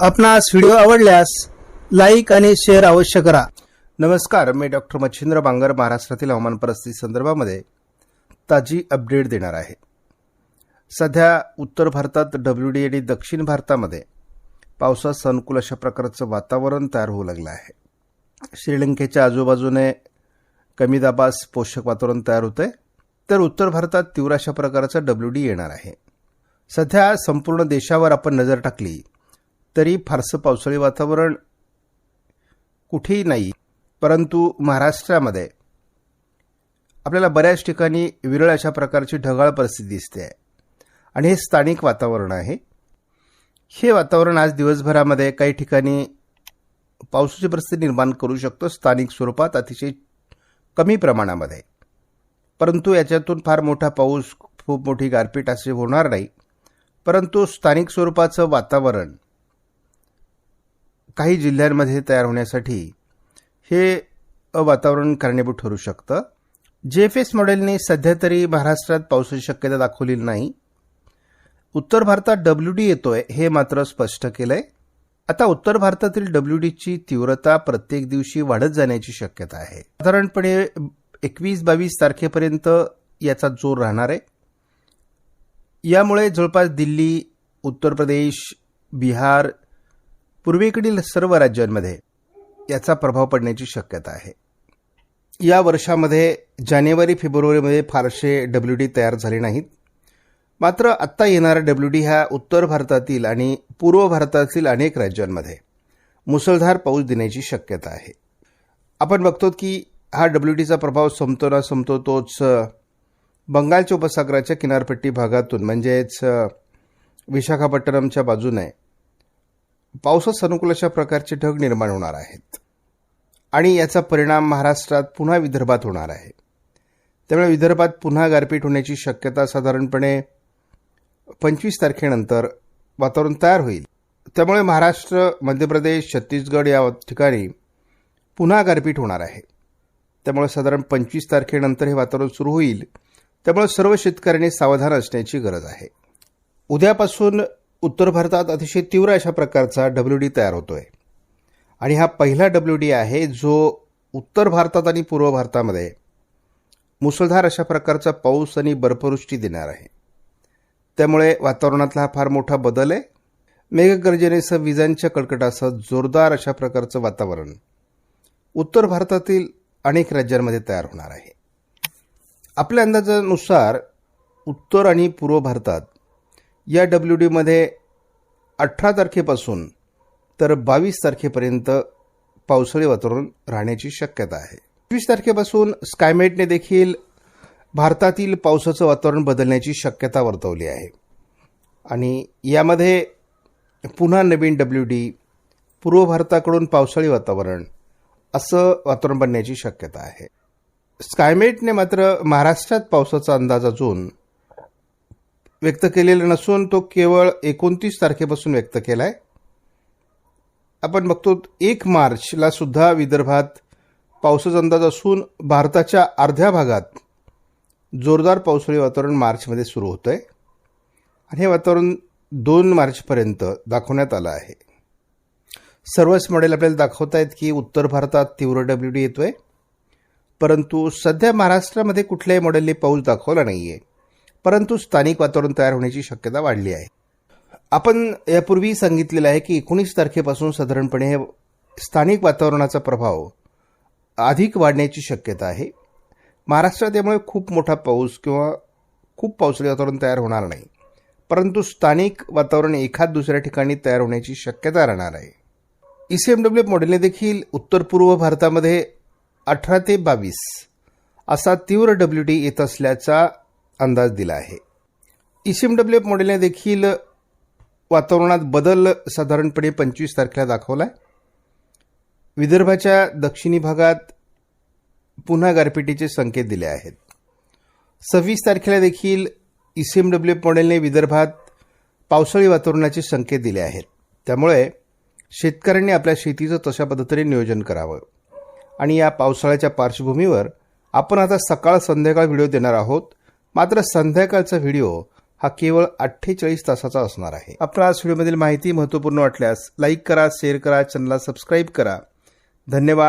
आपणास व्हिडिओ आवडल्यास लाईक आणि शेअर अवश्य करा. नमस्कार मी डॉक्टर मच्छिंद्र बांगर महाराष्ट्रातील हवामान परिस्थिती संदर्भामध्ये ताजी अपडेट देणार आहे. सध्या उत्तर भारतात डब्ल्यू डी आणि दक्षिण भारतामध्ये पावसास अनुकूल अशा प्रकारचं वातावरण तयार होऊ लागलं आहे. श्रीलंकेच्या आजूबाजूने कमी दाबास पोषक वातावरण तयार होतंय तर उत्तर भारतात तीव्र अशा प्रकारचं डब्ल्यू डी येणार आहे. सध्या संपूर्ण देशावर आपण नजर टाकली तरी फारसं पावसाळी वातावरण कुठेही नाही परंतु महाराष्ट्रामध्ये. आपल्याला बऱ्याच ठिकाणी विरळ अशा प्रकारची ढगाळ परिस्थिती दिसते. आहे आणि हे स्थानिक वातावरण आहे. हे वातावरण आज दिवसभरामध्ये काही ठिकाणी पावसाची परिस्थिती निर्माण करू शकतो स्थानिक स्वरूपात अतिशय कमी प्रमाणामध्ये. परंतु याच्यातून फार मोठा पाऊस खूप मोठी गारपीट असे होणार नाही. परंतु स्थानिक स्वरूपाचं वातावरण काही जिल्ह्यांमध्ये तयार होण्यासाठी हे वातावरण कारणीभूत ठरू शकतं. जे एफ एस मॉडेलने सध्या तरी महाराष्ट्रात पावसाची शक्यता दाखवलेली नाही. उत्तर भारतात डब्ल्यू डी येतोय हे मात्र स्पष्ट केलंय. आता उत्तर भारतातील डब्ल्यू डीची तीव्रता प्रत्येक दिवशी वाढत जाण्याची शक्यता आहे. साधारणपणे एकवीस बावीस तारखेपर्यंत याचा जोर राहणार आहे. यामुळे जवळपास दिल्ली उत्तर प्रदेश बिहार पूर्वेकडील सर्व राज्यांमध्ये याचा प्रभाव पडण्याची शक्यता आहे. या वर्षामध्ये जानेवारी फेब्रुवारीमध्ये फारसे डब्ल्यू डी तयार झाले नाहीत. मात्र आत्ता येणारा डब्ल्यू डी हा उत्तर भारतातील आणि पूर्व भारतातील अनेक राज्यांमध्ये मुसळधार पाऊस देण्याची शक्यता आहे. आपण बघतो की हा डब्ल्यू डीचा प्रभाव संपतो ना संपतो तोच बंगालच्या उपसागराच्या किनारपट्टी भागातून म्हणजेच विशाखापट्टणमच्या बाजूने पावसास अनुकूल अशा प्रकारचे ढग निर्माण होणार आहेत. आणि याचा परिणाम महाराष्ट्रात पुन्हा विदर्भात होणार आहे. त्यामुळे विदर्भात पुन्हा गारपीट होण्याची शक्यता साधारणपणे पंचवीस तारखेनंतर वातावरण तयार होईल. त्यामुळे महाराष्ट्र मध्य प्रदेश छत्तीसगड या ठिकाणी पुन्हा गारपीट होणार आहे. त्यामुळे साधारण पंचवीस तारखेनंतर हे वातावरण सुरू होईल. त्यामुळे सर्व शेतकऱ्यांनी सावधान असण्याची गरज आहे. उद्यापासून उत्तर भारतात अतिशय तीव्र अशा प्रकारचा डब्ल्यू डी तयार होतोय. आणि हा पहिला डब्ल्यू डी आहे जो उत्तर भारतात आणि पूर्व भारतामध्ये मुसळधार अशा प्रकारचा पाऊस आणि बर्फवृष्टी देणार आहे. त्यामुळे वातावरणातला हा फार मोठा बदल आहे. मेघगर्जनेसह विजांच्या कडकडासह जोरदार अशा प्रकारचं वातावरण उत्तर भारतातील अनेक राज्यांमध्ये तयार होणार आहे. आपल्या अंदाजानुसार उत्तर आणि पूर्व भारतात या डब्ल्यू डीमध्ये अठरा तारखेपासून तर बावीस तारखेपर्यंत पावसाळी वातावरण राहण्याची शक्यता आहे. वीस तारखेपासून स्कायमेटने देखील भारतातील पावसाचं वातावरण बदलण्याची शक्यता वर्तवली आहे. आणि यामध्ये पुन्हा नवीन डब्ल्यू डी पूर्व भारताकडून पावसाळी वातावरण असं वातावरण बनण्याची शक्यता आहे. स्कायमेटने मात्र महाराष्ट्रात पावसाचा अंदाज अजून व्यक्त केलेला नसून तो केवळ एकोणतीस तारखेपासून व्यक्त केला आहे आपण बघतो एक मार्चला सुद्धा विदर्भात पावसाचा अंदाज असून भारताच्या अर्ध्या भागात जोरदार पावसाळी वातावरण मार्चमध्ये सुरू होतं आहे आणि हे वातावरण दोन मार्चपर्यंत दाखवण्यात आलं आहे. सर्वच मॉडेल आपल्याला दाखवत आहेत की उत्तर भारतात तीव्र डब्ल्यू डी येतो आहे परंतु सध्या महाराष्ट्रामध्ये कुठल्याही मॉडेलने पाऊस दाखवला नाही आहे परंतु स्थानिक वातावरण तयार होण्याची शक्यता वाढली आहे. आपण यापूर्वी सांगितलेलं आहे की एकोणीस तारखेपासून साधारणपणे हे स्थानिक वातावरणाचा प्रभाव अधिक वाढण्याची शक्यता आहे. महाराष्ट्रात यामुळे खूप मोठा पाऊस किंवा खूप पावसाळी वातावरण तयार होणार नाही. परंतु स्थानिक वातावरण एखाद दुसऱ्या ठिकाणी तयार होण्याची शक्यता राहणार आहे. ई सी एम डब्ल्यू मॉडेलने देखील उत्तर पूर्व भारतामध्ये अठरा ते बावीस असा तीव्र डब्ल्यू डी येत असल्याचा अंदाज दिला आहे. ई सी एम डब्ल्यू मॉडेलने देखील वातावरणात बदल साधारणपणे पंचवीस तारखेला दाखवला आहे विदर्भाच्या दक्षिणी भागात पुन्हा गारपिटीचे संकेत दिले आहेत. सव्वीस तारखेला देखील ई सी एम डब्ल्यू मॉडेलने विदर्भात पावसाळी वातावरणाचे संकेत दिले आहेत. त्यामुळे शेतकऱ्यांनी आपल्या शेतीचं तशा पद्धतीने नियोजन करावं. आणि या पावसाळ्याच्या पार्श्वभूमीवर आपण आता सकाळ संध्याकाळ व्हिडिओ देणार आहोत. मात्र संध्याकाळचा व्हिडिओ हा केवळ अठ्ठेचाळीस तासाचा असणार आहे. आपल्याला आज व्हिडिओमधील माहिती महत्त्वपूर्ण वाटल्यास लाईक करा शेअर करा चॅनलला सबस्क्राईब करा. धन्यवाद.